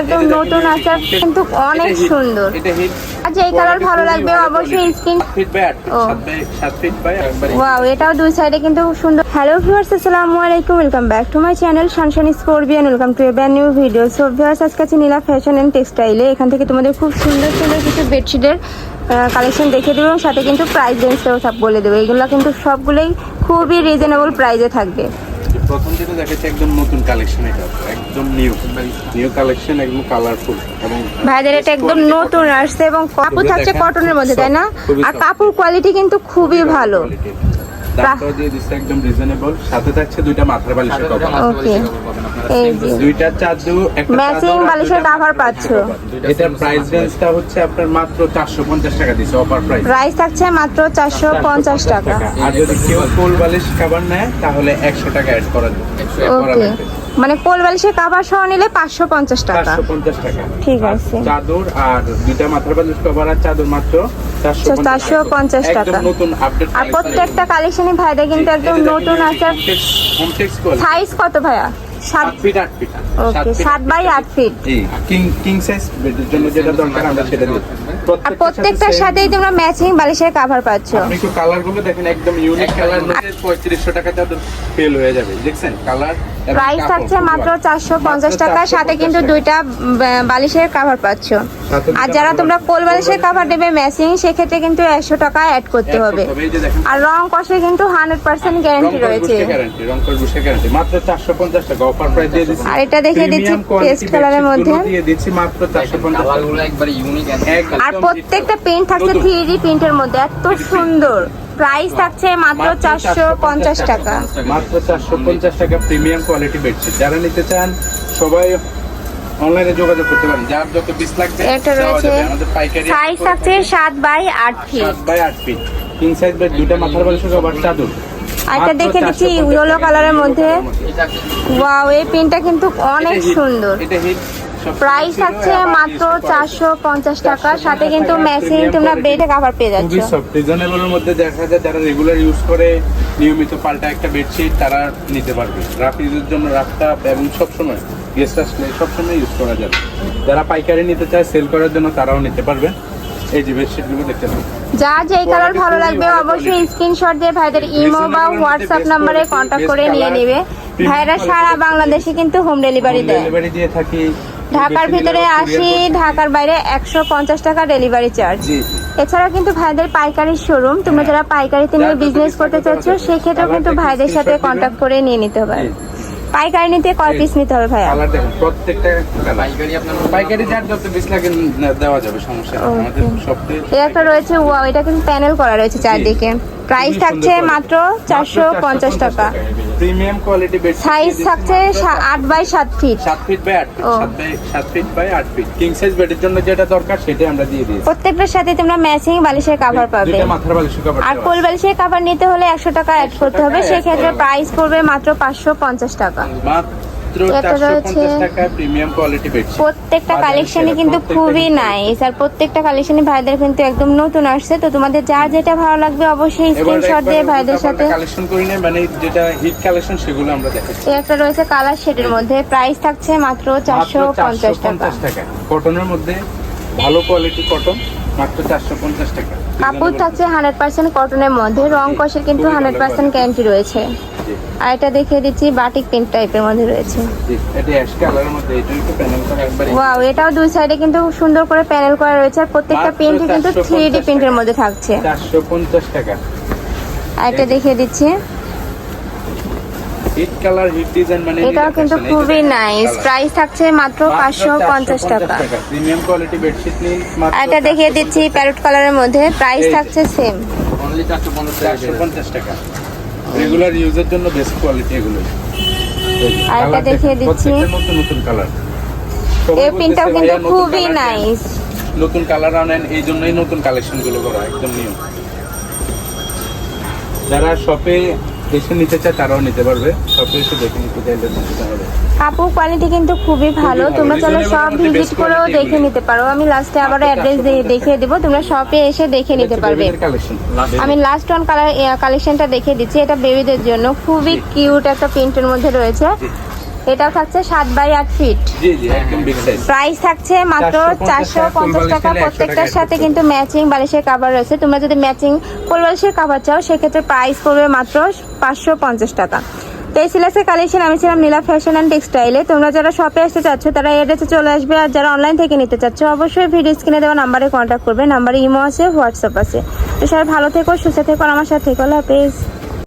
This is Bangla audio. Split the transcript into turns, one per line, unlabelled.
একদম নতুন আচার কিন্তু অনেক সুন্দর। আচ্ছা এই কালার ভালো লাগবে অবশ্যই স্কিন ওয়াও এটাও দুই সাইডে কিন্তু সুন্দর। হ্যালো ভিউয়ার্স আসসালামু আলাইকুম welcome back to my channel শানশানি স্পোর্বিয়ান welcome to a brand new video so viewers আজকে আছে নীলা ফ্যাশন অ্যান্ড টেক্সটাইলে এখান থেকে তোমাদের খুব সুন্দর সুন্দর কিছু বেডশিটের কালেকশন দেখে দেবো এবং সাথে কিন্তু প্রাইস রেঞ্জটাও সব বলে দেবো। এগুলো কিন্তু সবগুলোই খুবই রিজনেবল প্রাইসে থাকবে।
প্রথম যেটা দেখাচ্ছে একদম নতুন কালেকশন এটা। একদম নিউ নিউ কালেকশন একদম কালারফুল এবং
ভাইদের এটা একদম নতুন আসছে এবং কাপড় থাকছে কটনের মধ্যে তাই না? আর কাপড় কোয়ালিটি কিন্তু খুবই ভালো।
দামটাও দিয়ে দিচ্ছে একদম রিজনেবল সাথে থাকছে দুইটা মাথার বালিশের কভার
ওকে এই যে
দুইটা চাদু একটা
Matching বালিশের
দুইটা
cover
মাথার
পাচ্ছ।
বালিশের cover। এটার প্রাইস রেঞ্জটা হচ্ছে আপনার মাত্র 450 টাকা দিছে অফার প্রাইস
প্রাইস থাকছে মাত্র চারশো পঞ্চাশ টাকা।
আর যদি কেউ ফুল বালিশ খাবার নেয় তাহলে 100 টাকা অ্যাড করা করা
ওকে মানে কোল বালিশের কাভার সহ নিলে পাঁচশো পঞ্চাশ টাকা।
450 টাকা।
ঠিক আছে।
চাদর আর দুইটা মাথার বালিশ কভার আর চাদর মাত্র 450
450 টাকা।
একদম নতুন আপডেট
আর প্রত্যেকটা কালেকশনই ভাইটা কিন্তু একদম নতুন আছে। সাইজ কত ভাইয়া? সাত
ফিট 8 ফিট
ওকে সাত বাই আট ফিট
কিং কিং সাইজ বেডের জন্য যেটা দরকার আমরা সেটা
আর প্রত্যেকটার সাথেই তোমরা ম্যাচিং বালিশের কাভার পাচ্ছ।
আপনি একটু কালারগুলো দেখেন একদম ইউনিক কালার ফেল হয়ে যাবে দেখছেন? কালার
প্রাইস থাকছে মাত্র চারশো পঞ্চাশ টাকা সাথে কিন্তু দুইটা বালিশের কাভার পাচ্ছ। আর যারা তোমরা কোল বালিশের কাভার দেবে ম্যাচিং সেক্ষেত্রে কিন্তু একশো টাকা অ্যাড করতে হবে। আর রং কষে কিন্তু হান্ড্রেড পার্সেন্ট গ্যারান্টি রয়েছে।
গ্যারান্টি রংকর বুশে গ্যারান্টি মাত্র 450 টাকা অফার প্রাইস দিয়ে দিচ্ছি।
আর এটা দেখিয়ে দিচ্ছি পেস্ট কালারের মধ্যে।
গুলো দিয়ে দিচ্ছি মাত্র 450
কালারগুলো একবারে ইউনিক
একদম
আর প্রত্যেকটা প্রিন্ট থাকছে থ্রি ডি প্রিন্টের মধ্যে এত সুন্দর। প্রাইস থাকছে মাত্র চারশো পঞ্চাশ টাকা।
মাত্র 450 টাকা প্রিমিয়াম কোয়ালিটি বেডশিট। যারা নিতে চান সবাই অনলাইনে যোগাযোগ করতে পারেন। যার যত পিস লাগবে
এটা রয়েছে সাইজ থাকছে সাত বাই আট ফিট
সাত বাই আট ফিট কিং সাইজ বেড দুইটা মাথার বালিশের কভার চাদর।
এটা দেখে দিচ্ছি ইয়েলো কালারের মধ্যে। ওয়াও এই প্রিন্টটা কিন্তু অনেক সুন্দর।
এটা হিট
প্রাইস থাকছে মাত্র চারশো পঞ্চাশ টাকা। সাথে কিন্তু ম্যাচিং তোমরা বেডে কাভার পেয়ে যাচ্ছ।
রিজনেবলের মধ্যে দেখা যায় যারা রেগুলার ইউজ করে নিয়মিত পাল্টা একটা বেডশিট তারা নিতে পারবে। রাফ ইউজের জন্য রাফটা এবং সবসময় গেস্ট আসলে সবসময় ইউজ করা যাবে। যারা পাইকারি নিতে চায় সেল করার জন্য তারাও নিতে পারবেন এই যে বেডশিটগুলো দেখতে পাবেন
যা যে কালার ভালো লাগবে অবশ্যই স্ক্রিনশট দিয়ে ভাইদের ইমো বা হোয়াটসঅ্যাপ নাম্বারে কন্ট্যাক্ট করে নিয়ে নেবে। ভাইরা সারা বাংলাদেশে কিন্তু হোম ডেলিভারি দেয়।
ডেলিভারি দিয়ে থাকি।
ঢাকার ভিতরে আশি ঢাকার বাইরে একশো পঞ্চাশ টাকা ডেলিভারি চার্জ
জি
এছাড়া কিন্তু ভাইদের পাইকারি শোরুম তোমরা যারা পাইকারিতে নিয়ে বিজনেস করতে চাচ্ছ সেক্ষেত্রেও কিন্তু ভাইদের সাথে কন্ট্যাক্ট করে নিয়ে নিতে হবে। পাইকারি নিতে কয় পিস নিতে হবে ভাইয়া?
কালার দেখুন প্রত্যেকটা
পাইকারি আপনার
পাইকারি যার যত পিস লাগে দেওয়া যাবে সমস্যা আমাদের
একটা রয়েছে ওয়াও এটা কিন্তু প্যানেল করা রয়েছে চারদিকে। প্রাইস থাকছে মাত্র চারশো পঞ্চাশ টাকা।
প্রিমিয়াম কোয়ালিটি বেড
সাইজ থাকছে আট বাই সাত ফিট
সাত ফিট বাই আট ফিট সাত ফিট বাই আট ফিট কিং সাইজ বেডের জন্য যেটা দরকার সেটাই আমরা দিয়ে দিয়েছি।
প্রত্যেকটার সাথে তোমরা ম্যাচিং বালিশের কাভার পাবে।
মাথার বালিশের কভার
আর কোল বালিশের কাভার নিতে হলে একশো টাকা অ্যাড করতে হবে। সেক্ষেত্রে প্রাইস পড়বে মাত্র পাঁচশো পঞ্চাশ টাকা। প্রত্যেকটা কালেকশনই কিন্তু খুবই। নাইস আর প্রত্যেকটা কালেকশনই ভাইদের কিন্তু একদম নতুন আসছে। তো তোমাদের যা যেটা ভালো লাগবে অবশ্যই স্ক্রিনশট দিয়ে ভাইদের সাথে।
কালেকশন করি না মানে যেটা হিট কালেকশন সেগুলো আমরা দেখাচ্ছি।
একটা রয়েছে কালার শেডের মধ্যে। প্রাইস থাকছে মাত্র চারশো পঞ্চাশ টাকা।
টাকা। কটনের মধ্যে ভালো কোয়ালিটি কটন
কাপড় থাকছে হান্ড্রেড পার্সেন্ট কটনের মধ্যে রং কষের কিন্তু হান্ড্রেড পার্সেন্ট গ্যারান্টি রয়েছে। আর এটা দেখিয়ে দিচ্ছি বাটিক প্রিন্ট টাইপের মধ্যে রয়েছে। ওয়াও এটাও দুই সাইডে কিন্তু সুন্দর করে প্যানেল করা রয়েছে আর প্রত্যেকটা
মাত্র
প্রিন্টই কিন্তু থ্রি ডি প্রিন্টের মধ্যে থাকছে।
চারশো পঞ্চাশ টাকা।
আর এটা দেখিয়ে দিচ্ছি।
কালার হিট ডিজাইন মানে
এটাও কিন্তু খুবই নাইস প্রাইস থাকছে মাত্র পাঁচশো পঞ্চাশ টাকা।
প্রিমিয়াম কোয়ালিটি বেডশিট নিন
আর এটা দেখিয়ে দিচ্ছি প্যারট কালারের মধ্যে। প্রাইস থাকছে সেম
অনলি চারশো পঞ্চাশ টাকা
রেগুলার ইউজের জন্য বেস্ট কোয়ালিটি এগুলো।
আর এটা দেখিয়ে দিচ্ছি।
নতুন নতুন কালার
এই প্রিন্টটাও কিন্তু খুবই নাইস
নতুন কালার আনেন এই জন্যই নতুন কালেকশনগুলো করা একদম নিয়ম যারা শপে এসে নিতে চায় তারাও নিতে পারবে। এসে দেখে নিতে চাইলে নিতে হবে।
কাপড় কোয়ালিটি কিন্তু খুবই ভালো। তোমরা
চলো
সব ভিজিট করেও দেখে নিতে পারো। আমি লাস্টে আবার অ্যাড্রেস দেখিয়ে দেবো। তোমরা শপে এসে দেখে নিতে পারবে। আমি লাস্ট ওয়ান কালার কালেকশনটা দেখে দিচ্ছি। এটা বেবিদের জন্য খুবই কিউট একটা প্রিন্টের মধ্যে রয়েছে। এটাও থাকছে সাত বাই আট ফিট। প্রাইস থাকছে মাত্র চারশো পঞ্চাশ টাকা
বালিশ নিলে 100
প্রত্যেকটার সাথে কিন্তু ম্যাচিং বালিশের কাভার রয়েছে। তোমরা যদি ম্যাচিং ফুল বালিশের কাভার চাও সেক্ষেত্রে প্রাইস পড়বে মাত্র পাঁচশো পঞ্চাশ টাকা। তো এই সিলাসের কালেকশন আমি ছিলাম নীলা ফ্যাশন অ্যান্ড টেক্সটাইলে তোমরা যারা শপে আসতে চাচ্ছ তারা এড্রেসে চলে আসবে। আর যারা অনলাইন থেকে নিতে চাচ্ছ অবশ্যই ভিডিও স্ক্রিনে দেওয়া নাম্বারে কন্ট্যাক্ট করবে। নাম্বারে ইমো আছে হোয়াটসঅ্যাপ আছে। তো সবাই ভালো থেকো সুস্থ থেকো আমার সাথে থেকো। হাফেজ।